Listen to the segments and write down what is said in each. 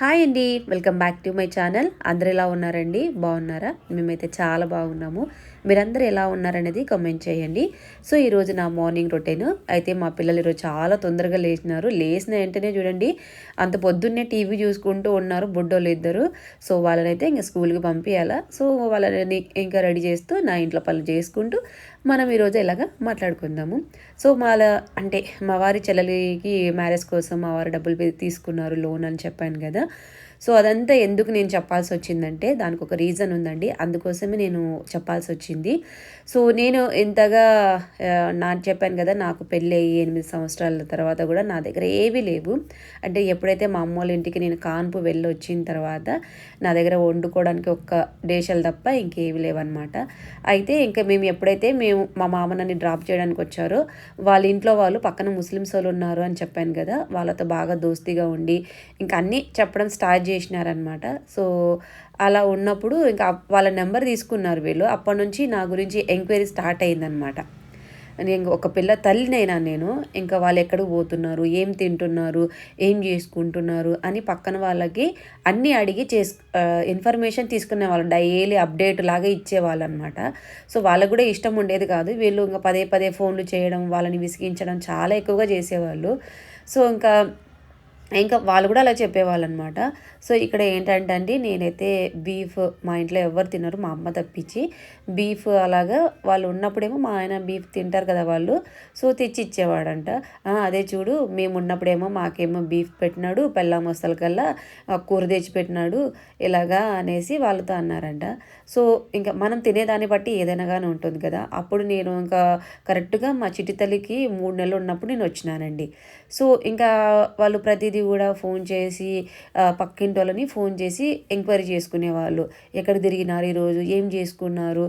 Hi అండి. Welcome back to my channel. అందరు ఎలా ఉన్నారండి? బాగున్నారా? మేమైతే చాలా బాగున్నాము. మీరందరూ ఎలా ఉన్నారనేది కమెంట్ చేయండి. సో ఈరోజు నా మార్నింగ్ రొటీన్. అయితే మా పిల్లలు ఈరోజు చాలా తొందరగా లేచినారు. లేచిన వెంటనే చూడండి అంత పొద్దున్నే టీవీ చూసుకుంటూ ఉన్నారు బుడ్డోళ్ళు ఇద్దరు. సో వాళ్ళనైతే ఇంకా స్కూల్కి పంపించాలా సో వాళ్ళని ఇంకా రెడీ చేస్తూ నా ఇంట్లో పనులు చేసుకుంటూ మనం ఈరోజు ఇలాగా మాట్లాడుకుందాము? సో మాలా అంటే మా వారి చెల్లెలికి మ్యారేజ్ కోసం మా వారు డబ్బులు తీసుకున్నారు లోన్ అని చెప్పాను కదా. సో అదంతా ఎందుకు నేను చెప్పాల్సి వచ్చిందంటే దానికి ఒక రీజన్ ఉందండి. అందుకోసమే నేను చెప్పాల్సి వచ్చింది సో నేను ఇంతగా నా చెప్పాను కదా నాకు పెళ్ళి అయ్యి ఎనిమిది సంవత్సరాల తర్వాత కూడా నా దగ్గర ఏవీ లేవు. అంటే ఎప్పుడైతే మా అమ్మ వాళ్ళ ఇంటికి నేను కాన్పు వెళ్ళి వచ్చిన తర్వాత నా దగ్గర వండుకోవడానికి ఒక్క డేషలు తప్ప ఇంకేవి లేవన్నమాట. అయితే ఇంకా మేము ఎప్పుడైతే మేము మా మామ నన్ను డ్రాప్ చేయడానికి వచ్చారో వాళ్ళ ఇంట్లో వాళ్ళు పక్కన ముస్లిమ్స్ వాళ్ళు ఉన్నారు అని చెప్పాను కదా వాళ్ళతో బాగా దోస్తీగా ఉండి ఇంకా అన్నీ చెప్పడం స్టార్ట్ చేసినారనమాట సో అలా ఉన్నప్పుడు ఇంకా వాళ్ళ నెంబర్ తీసుకున్నారు వీళ్ళు. అప్పటి నుంచి నా గురించి ఎంక్వైరీ స్టార్ట్ అయిందనమాట నేను ఒక పిల్ల తల్లినైనా నేను ఇంకా వాళ్ళు ఎక్కడికి పోతున్నారు ఏం తింటున్నారు ఏం చేసుకుంటున్నారు అని పక్కన వాళ్ళకి అన్నీ అడిగి చేసు ఇన్ఫర్మేషన్ తీసుకునే వాళ్ళు డైలీ అప్డేట్ లాగా ఇచ్చేవాళ్ళు అనమాట సో వాళ్ళకు కూడా ఇష్టం ఉండేది కాదు. వీళ్ళు ఇంకా పదే పదే ఫోన్లు చేయడం వాళ్ళని విసిగించడం చాలా ఎక్కువగా చేసేవాళ్ళు. సో ఇంకా ఇంకా వాళ్ళు కూడా అలా చెప్పేవాళ్ళు అనమాట సో ఇక్కడ ఏంటంటే అండి నేనైతే బీఫ్ మా ఇంట్లో ఎవరు తినరు మా అమ్మ తప్పించి. బీఫ్ అలాగా వాళ్ళు ఉన్నప్పుడేమో మా ఆయన బీఫ్ తింటారు కదా వాళ్ళు సో తెచ్చి ఇచ్చేవాడంట అదే చూడు మేము ఉన్నప్పుడేమో మాకేమో బీఫ్ పెట్టినాడు పెళ్ళాం వస్తల కల్లా కూర తెచ్చి పెట్టినాడు ఇలాగా అనేసి వాళ్ళతో అన్నారంట. సో ఇంకా మనం తినేదాన్ని బట్టి ఏదైనా కానీ ఉంటుంది కదా. అప్పుడు నేను ఇంకా కరెక్ట్గా మా చిట్టి తల్లికి మూడు నెలలు ఉన్నప్పుడు నేను వచ్చినానండి. సో ఇంకా వాళ్ళు ప్రతిదీ కూడా ఫోన్ చేసి పక్కింటి వాళ్ళని ఫోన్ చేసి ఎంక్వైరీ చేసుకునేవాళ్ళు. ఎక్కడ తిరిగినారు ఈరోజు ఏం చేసుకున్నారు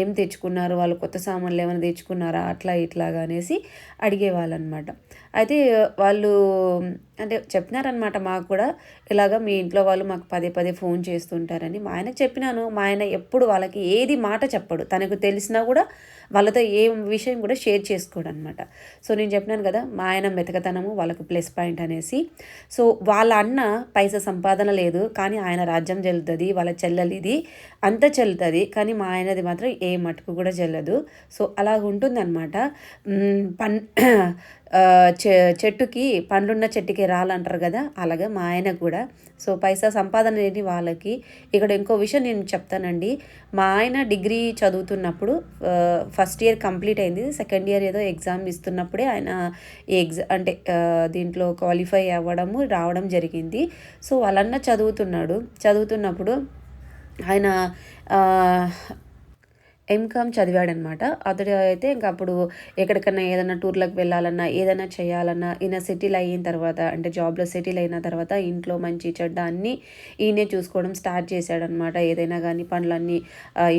ఏం తెచ్చుకున్నారు వాళ్ళు కొత్త సామాన్లు ఏమైనా తెచ్చుకున్నారా అట్లా ఇట్లాగా అనేసి అడిగేవాళ్ళు అనమాట అయితే వాళ్ళు అంటే చెప్పినారనమాట మాకు కూడా ఇలాగ మీ ఇంట్లో వాళ్ళు మాకు పదే పదే ఫోన్ చేస్తుంటారని మా ఆయనకు చెప్పినాను. మా ఆయన ఎప్పుడు వాళ్ళకి ఏది మాట చెప్పడు. తనకు తెలిసినా కూడా వాళ్ళతో ఏ విషయం కూడా షేర్ చేసుకోడు అనమాట సో నేను చెప్పినాను కదా మా ఆయన మెతకతనము వాళ్ళకు ప్లస్ పాయింట్ అనేసి. సో వాళ్ళ అన్న పైసా సంపాదన లేదు కానీ ఆయన రాజ్యం చెల్లుతుంది వాళ్ళ చెల్లలిది అంత చెల్లుతుంది కానీ మా ఆయనది మాత్రం ఏ మటుకు కూడా చెల్లదు సో అలా ఉంటుందన్నమాట. పన్ చెట్టుకి పండ్లున్న చెట్టుకి రాలంటారు కదా అలాగే మా ఆయన కూడా. సో పైసా సంపాదన లేని వాళ్ళకి ఇక్కడ ఇంకో విషయం నేను చెప్తానండి. మా ఆయన డిగ్రీ చదువుతున్నప్పుడు ఫస్ట్ ఇయర్ కంప్లీట్ అయింది. సెకండ్ ఇయర్ ఏదో ఎగ్జామ్ ఇస్తున్నప్పుడే ఆయన ఎగ్జా అంటే దీంట్లో క్వాలిఫై అవ్వడము రావడం జరిగింది. సో వాళ్ళన్న చదువుతున్నాడు. చదువుతున్నప్పుడు ఆయన ఎంకామ్ చదివాడనమాట. అతడు అయితే ఇంకా అప్పుడు ఎక్కడికన్నా ఏదైనా టూర్లకు వెళ్ళాలన్నా ఏదైనా చేయాలన్నా ఈయన సెటిల్ అయిన తర్వాత అంటే జాబ్లో సెటిల్ అయిన తర్వాత ఇంట్లో మంచి చెడ్డ అన్నీ ఈయనే చూసుకోవడం స్టార్ట్ చేశాడనమాట. ఏదైనా కానీ పనులన్నీ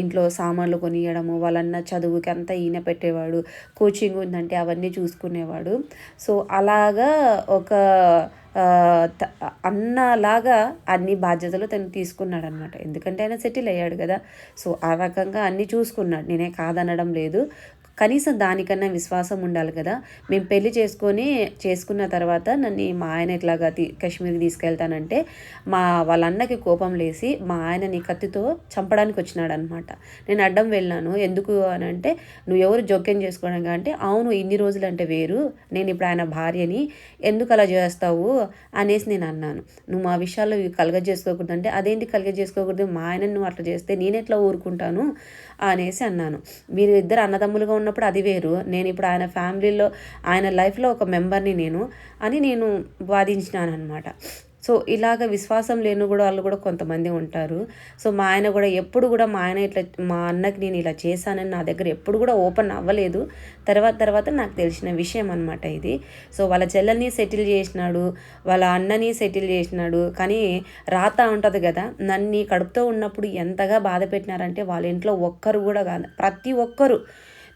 ఇంట్లో సామాన్లు కొనియడము వాళ్ళన్న చదువుకి అంతా ఈయన పెట్టేవాడు. కోచింగ్ ఉందంటే అవన్నీ చూసుకునేవాడు. సో అలాగా ఒక అన్నలాగా అన్ని బాధ్యతలు తను తీసుకున్నాడు అనమాట ఎందుకంటే ఆయన సెటిల్ అయ్యాడు కదా. సో ఆ రకంగా అన్నీ చూసుకున్నాడు. నేనే కాదనడం లేదు. కనీసం దానికన్నా విశ్వాసం ఉండాలి కదా. మేము పెళ్ళి చేసుకొని చేసుకున్న తర్వాత నన్ను మా ఆయన ఇట్లాగా తీ కాశ్మీర్కి తీసుకెళ్తానంటే మా వాళ్ళ అన్నకి కోపం లేసి మా ఆయనని కత్తితో చంపడానికి వచ్చినాడు అనమాట నేను అడ్డం వెళ్ళాను. ఎందుకు అని అంటే నువ్వు ఎవరు జోక్యం చేసుకోవడం అంటే అవును ఇన్ని రోజులు అంటే వేరు. నేను ఇప్పుడు ఆయన భార్యని ఎందుకు అలా చేస్తావు అనేసి నేను అన్నాను. నువ్వు మా విషయాల్లో కలగ చేసుకోకూడదు అంటే అదేంటి కలగ చేసుకోకూడదు మా ఆయన నువ్వు అట్లా చేస్తే నేను ఎట్లా ఊరుకుంటాను? అనేసి అన్నాను. మీరు ఇద్దరు అన్నదమ్ములుగా ఉన్నప్పుడు అది వేరు. నేను ఇప్పుడు ఆయన ఫ్యామిలీలో ఆయన లైఫ్లో ఒక మెంబర్ని నేను అని నేను వాదించినాను అనమాట సో ఇలాగ విశ్వాసం లేని కూడా వాళ్ళు కూడా కొంతమంది ఉంటారు. సో మా ఆయన కూడా ఎప్పుడు కూడా మా ఆయన ఇట్లా మా అన్నకి నేను ఇలా చేశానని నా దగ్గర ఎప్పుడు కూడా ఓపెన్ అవ్వలేదు. తర్వాత తర్వాత నాకు తెలిసిన విషయం అనమాట ఇది. సో వాళ్ళ చెల్లెల్ని సెటిల్ చేసినాడు వాళ్ళ అన్నని సెటిల్ చేసినాడు. కానీ రాత ఉంటుంది కదా నన్ను కడుపుతో ఉన్నప్పుడు ఎంతగా బాధ పెట్టినారంటే వాళ్ళ ఇంట్లో ఒక్కరు కూడా కాదు ప్రతి ఒక్కరు.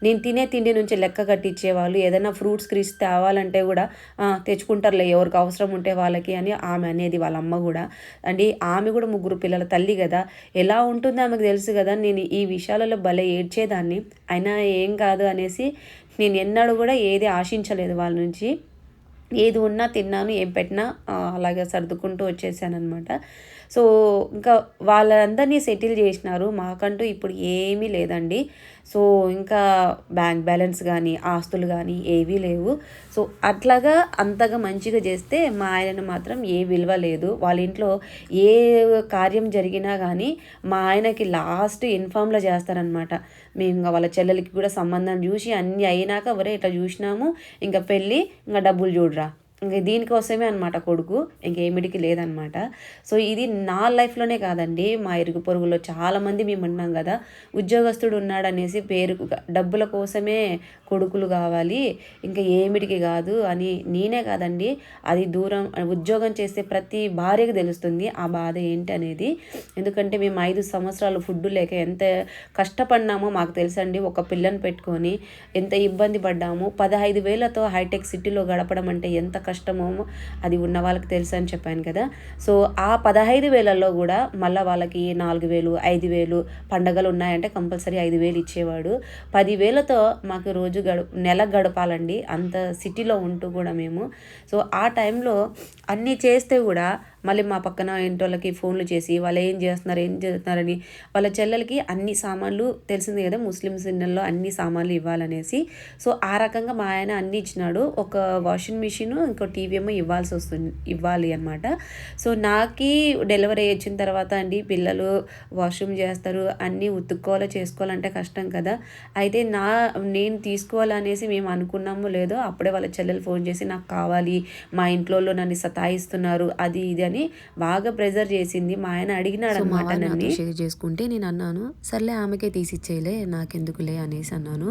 నేను తినే తిండి నుంచి లెక్క కట్టించేవాళ్ళు. ఏదైనా ఫ్రూట్స్ క్రీస్ తేవాలంటే కూడా తెచ్చుకుంటారులే ఎవరికి అవసరం ఉంటే వాళ్ళకి అని ఆమె అనేది వాళ్ళ అమ్మ కూడా. అండి ఆమె కూడా ముగ్గురు పిల్లల తల్లి కదా. ఎలా ఉంటుందో ఆమెకు తెలుసు కదా. నేను ఈ విషయాలలో భలే ఏడ్చేదాన్ని. అయినా ఏం కాదు అనేసి నేను ఎన్నడూ కూడా ఏది ఆశించలేదు వాళ్ళ నుంచి. ఏది ఉన్నా తిన్నాను ఏం పెట్టినా అలాగే సర్దుకుంటూ వచ్చేసానమాట సో ఇంకా వాళ్ళందరినీ సెటిల్ చేసినారు. మాకంటూ ఇప్పుడు ఏమీ లేదండి. సో ఇంకా బ్యాంక్ బ్యాలెన్స్ కానీ ఆస్తులు కానీ ఏవీ లేవు. సో అట్లాగా అంతగా మంచిగా చేస్తే మా ఆయనను మాత్రం ఏ విలువ లేదు. వాళ్ళ ఇంట్లో ఏ కార్యం జరిగినా కానీ మా ఆయనకి లాస్ట్ ఇన్ఫామ్లో చేస్తారనమాట మేము ఇంకా వాళ్ళ చెల్లెలకి కూడా సంబంధం చూసి అన్నీ అయినాక ఒరే ఇట్లా చూసినాము. ఇంకా పెళ్ళి ఇంకా డబ్బులు చూడరా. ఇంక దీనికోసమే అనమాట కొడుకు. ఇంకేమిటికి లేదనమాట సో ఇది నా లైఫ్లోనే కాదండి. మా ఇరుగు పొరుగులో చాలామంది మేము ఉన్నాం కదా. ఉద్యోగస్తుడు ఉన్నాడనేసి పేరు డబ్బుల కోసమే కొడుకులు కావాలి. ఇంకా ఏమిటికి కాదు అని నేనే కాదండి. అది దూరం ఉద్యోగం చేస్తే ప్రతి భార్యకు తెలుస్తుంది ఆ బాధ ఏంటి అనేది ఎందుకంటే మేము ఐదు సంవత్సరాలు ఫుడ్ లేక ఎంత కష్టపడినామో మాకు తెలుసండి. ఒక పిల్లని పెట్టుకొని ఎంత ఇబ్బంది పడ్డాము. పదహైదు వేలతో హైటెక్ సిటీలో గడపడం అంటే ఎంత కష్టమో అది ఉన్న వాళ్ళకి తెలుసు అని చెప్పాను కదా. సో ఆ పదహైదు వేలలో కూడా మళ్ళీ వాళ్ళకి నాలుగు వేలు ఐదు వేలు పండగలు ఉన్నాయంటే కంపల్సరీ ఐదు వేలు ఇచ్చేవాడు. పదివేలతో మాకు రోజు గడు నెల గడపాలండి. అంత సిటీలో ఉంటూ కూడా మేము. సో ఆ టైంలో అన్నీ చేస్తే కూడా మళ్ళీ మా పక్కన ఇంటోళ్ళకి ఫోన్లు చేసి వాళ్ళు ఏం చేస్తున్నారు ఏం చేస్తున్నారని వాళ్ళ చెల్లెలకి అన్ని సామాన్లు తెలిసింది కదా ముస్లిమ్స్ ఇళ్ళల్లో అన్ని సామాన్లు ఇవ్వాలనేసి. సో ఆ రకంగా మా ఆయన అన్ని ఇచ్చినాడు. ఒక వాషింగ్ మిషన్ ఇంకో టీవీ ఏమో ఇవ్వాల్సి వస్తుంది ఇవ్వాలి అనమాట సో నాకి డెలివరీ వచ్చిన తర్వాత అండి పిల్లలు వాష్రూమ్ చేస్తారు అన్నీ ఉతుక్కోవాలో చేసుకోవాలంటే కష్టం కదా. అయితే నా నేను తీసుకోవాలనేసి మేము అనుకున్నాము లేదో అప్పుడే వాళ్ళ చెల్లెలు ఫోన్ చేసి నాకు కావాలి మా ఇంట్లో నన్ను సతాయిస్తున్నారు అది ఇది అని బాగా ప్రెజర్ చేసింది. మా ఆయన అడిగినాడు అనమాట నన్ను. షేర్ చేసుకుంటే నేను అన్నాను సర్లే ఆమెకే తీసిచ్చేయలే నాకెందుకులే అనేసి అన్నాను.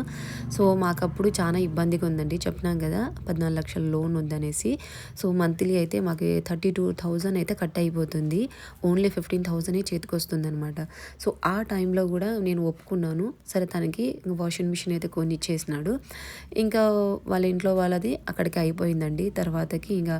సో మాకప్పుడు చాలా ఇబ్బందిగా ఉందండి. చెప్పినాం కదా పద్నాలుగు లక్షల లోన్ ఉందనేసి సో మంత్లీ అయితే మాకు థర్టీ టూ థౌజండ్ అయితే కట్ అయిపోతుంది. ఓన్లీ ఫిఫ్టీన్ థౌజండే చేతికి వస్తుంది అనమాట సో ఆ టైంలో కూడా నేను ఒప్పుకున్నాను. సరే తనకి వాషింగ్ మిషన్ అయితే కొని ఇచ్చేసినాడు ఇంకా వాళ్ళ ఇంట్లో వాళ్ళది అక్కడికి అయిపోయిందండి. తర్వాతకి ఇంకా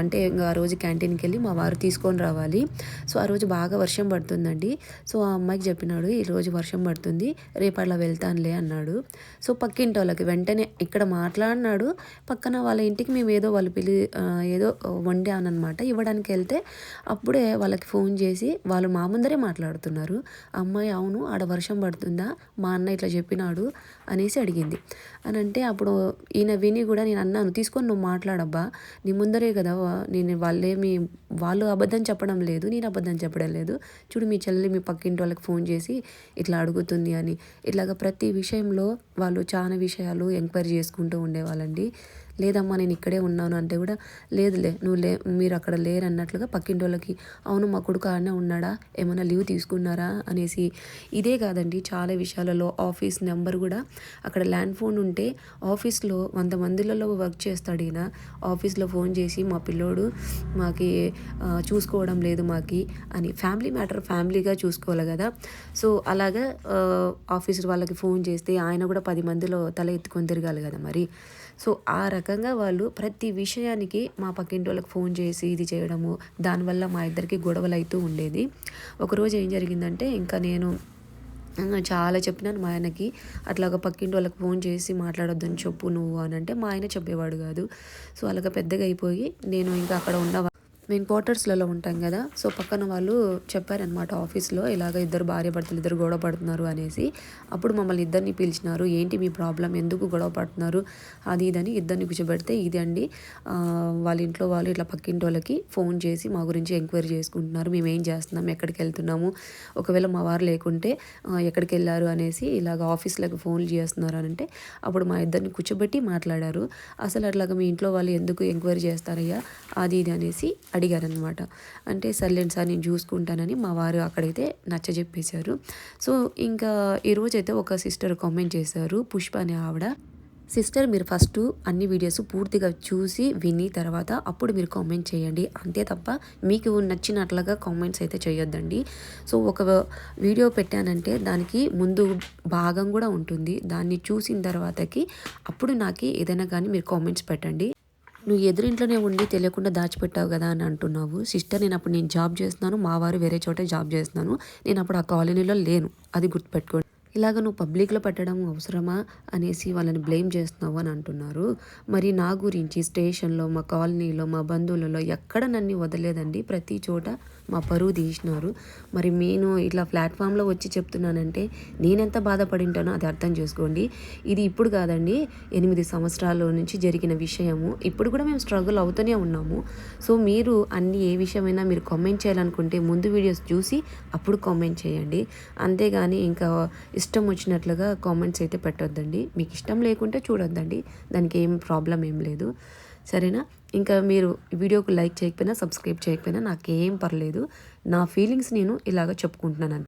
అంటే ఇంకా ఆ రోజు క్యాంటీన్కి వెళ్ళి మా వారు తీసుకొని రావాలి. సో ఆ రోజు బాగా వర్షం పడుతుందండి. సో ఆ అమ్మాయికి చెప్పినాడు ఈరోజు వర్షం పడుతుంది రేపు అలా వెళ్తానులే అన్నాడు. సో పక్కింటి వాళ్ళకి వెంటనే ఇక్కడ మాట్లాడినాడు. పక్కన వాళ్ళ ఇంటికి మేము ఏదో వాళ్ళు పిలి ఏదో వండానమాట ఇవ్వడానికి వెళ్తే అప్పుడే వాళ్ళకి ఫోన్ చేసి వాళ్ళు మా ముందరే మాట్లాడుతున్నారు. అమ్మాయి అవును ఆడ వర్షం పడుతుందా? మా అన్న ఇట్లా చెప్పినాడు అనేసి అడిగింది. అని అంటే అప్పుడు ఈయన విని కూడా నేను అన్నాను తీసుకొని నువ్వు మాట్లాడబ్బా. నీ ముందరే కదా నేను వాళ్ళేమి వాళ్ళు అబద్ధం చెప్పడం లేదు నేను అబద్ధం చెప్పడం లేదు. చూడు మీ చెల్లి మీ పక్కింటి వాళ్ళకి ఫోన్ చేసి ఇట్లా అడుగుతుంది అని. ఇట్లాగ ప్రతి విషయంలో వాళ్ళు చాలా విషయాలు ఎంక్వైరీ చేసుకుంటూ ఉండేవాళ్ళండి. లేదమ్మా నేను ఇక్కడే ఉన్నాను అంటే కూడా లేదులే నువ్వు లే మీరు అక్కడ లేరన్నట్లుగా పక్కింటి వాళ్ళకి అవును మా కొడుకు ఆడనే ఉన్నాడా? ఏమైనా లీవ్ తీసుకున్నారా? అనేసి. ఇదే కాదండి చాలా విషయాలలో ఆఫీస్ నెంబర్ కూడా. అక్కడ ల్యాండ్ ఫోన్ ఉంటే ఆఫీస్లో వంద మందిలలో వర్క్ చేస్తాడు ఈయన. ఆఫీస్లో ఫోన్ చేసి మా పిల్లోడు మాకి చూసుకోవడం లేదు మాకి అని. ఫ్యామిలీ మ్యాటర్ ఫ్యామిలీగా చూసుకోవాలి కదా. సో అలాగా ఆఫీసర్ వాళ్ళకి ఫోన్ చేస్తే ఆయన కూడా పది మందిలో తల ఎత్తుకొని తిరగాలి కదా మరి. సో ఆ రకంగా వాళ్ళు ప్రతి విషయానికి మా పక్కింటి వాళ్ళకి ఫోన్ చేసి ఇది చేయడము దానివల్ల మా ఇద్దరికి గొడవలు అవుతూ ఉండేది. ఒకరోజు ఏం జరిగిందంటే ఇంకా నేను చాలా చెప్పినాను మా ఆయనకి అట్లా ఒక పక్కింటి వాళ్ళకి ఫోన్ చేసి మాట్లాడొద్దని చెప్పు నువ్వు అని అంటే మా ఆయన చెప్పేవాడు కాదు. సో అలాగ పెద్దగా అయిపోయి నేను ఇంకా అక్కడ ఉన్న మేము క్వార్టర్స్లలో ఉంటాం కదా సో పక్కన వాళ్ళు చెప్పారనమాట ఆఫీస్లో ఇలాగ ఇద్దరు భార్య భర్తలు ఇద్దరు గొడవ పడుతున్నారు అనేసి. అప్పుడు మమ్మల్ని ఇద్దరిని పిలిచినారు ఏంటి మీ ప్రాబ్లం ఎందుకు గొడవ పడుతున్నారు అది ఇదని ఇద్దరిని కూర్చోబెడితే ఇది అండి. వాళ్ళ ఇంట్లో వాళ్ళు ఇట్లా పక్కింటి వాళ్ళకి ఫోన్ చేసి మా గురించి ఎంక్వైరీ చేసుకుంటున్నారు మేము ఏం చేస్తున్నాం ఎక్కడికి వెళ్తున్నాము ఒకవేళ మా వారు లేకుంటే ఎక్కడికి వెళ్ళారు అనేసి ఇలాగ ఆఫీస్లోకి ఫోన్లు చేస్తున్నారు అని అంటే అప్పుడు మా ఇద్దరిని కూర్చోబెట్టి మాట్లాడారు. అసలు అట్లాగా మీ ఇంట్లో వాళ్ళు ఎందుకు ఎంక్వైరీ చేస్తారయ్యా అది ఇది అనేసి అడిగారనమాట అంటే సర్లేండి సార్ నేను చూసుకుంటానని మా వారు అక్కడైతే నచ్చ చెప్పేశారు సో ఇంకా ఈరోజైతే ఒక సిస్టర్ కామెంట్ చేశారు పుష్ప అనే ఆవిడ. సిస్టర్ మీరు ఫస్ట్ అన్ని వీడియోస్ పూర్తిగా చూసి విని తర్వాత అప్పుడు మీరు కామెంట్ చేయండి. అంతే తప్ప మీకు నచ్చినట్లుగా కామెంట్స్ అయితే చేయొద్దండి. సో ఒక వీడియో పెట్టానంటే దానికి ముందు భాగం కూడా ఉంటుంది. దాన్ని చూసిన తర్వాతకి అప్పుడు నాకు ఏదైనా కానీ మీరు కామెంట్స్ పెట్టండి. నువ్వు ఎదురింట్లోనే ఉండి తెలియకుండా దాచిపెట్టావు కదా అని అంటున్నావు. సిస్టర్ నేను అప్పుడు నేను జాబ్ చేస్తున్నాను. మా వారు వేరే చోట జాబ్ చేస్తున్నాను. నేను అప్పుడు ఆ కాలనీలో లేను. అది గుర్తుపెట్టుకోండి. ఇలాగ నువ్వు పబ్లిక్లో పెట్టడం అవసరమా అనేసి వాళ్ళని బ్లేమ్ చేస్తున్నావు అని అంటున్నారు. మరి నా గురించి స్టేషన్లో మా కాలనీలో మా బంధువులలో ఎక్కడ నన్ను వదలేదండి? ప్రతి చోట మా పరువు తీసినారు. మరి నేను ఇట్లా ప్లాట్ఫామ్లో వచ్చి చెప్తున్నానంటే నేనెంత బాధపడి ఉంటానో అది అర్థం చేసుకోండి. ఇది ఇప్పుడు కాదండి ఎనిమిది సంవత్సరాల నుంచి జరిగిన విషయము. ఇప్పుడు కూడా మేము స్ట్రగుల్ అవుతూనే ఉన్నాము. సో మీరు అన్ని ఏ విషయమైనా మీరు కామెంట్ చేయాలనుకుంటే ముందు వీడియోస్ చూసి అప్పుడు కామెంట్ చేయండి. అంతేగాని ఇంకా ఇష్టం వచ్చినట్లుగా కామెంట్స్ అయితే పెట్టొద్దండి. మీకు ఇష్టం లేకుంటే చూడొద్దండి. దానికి ఏం ప్రాబ్లం ఏం లేదు. సరేనా? ఇంకా మీరు వీడియోకు లైక్ చేయకపోయినా సబ్స్క్రైబ్ చేయకపోయినా నాకేం పర్లేదు. నా ఫీలింగ్స్ నేను ఇలాగ చెప్పుకుంటున్నాను.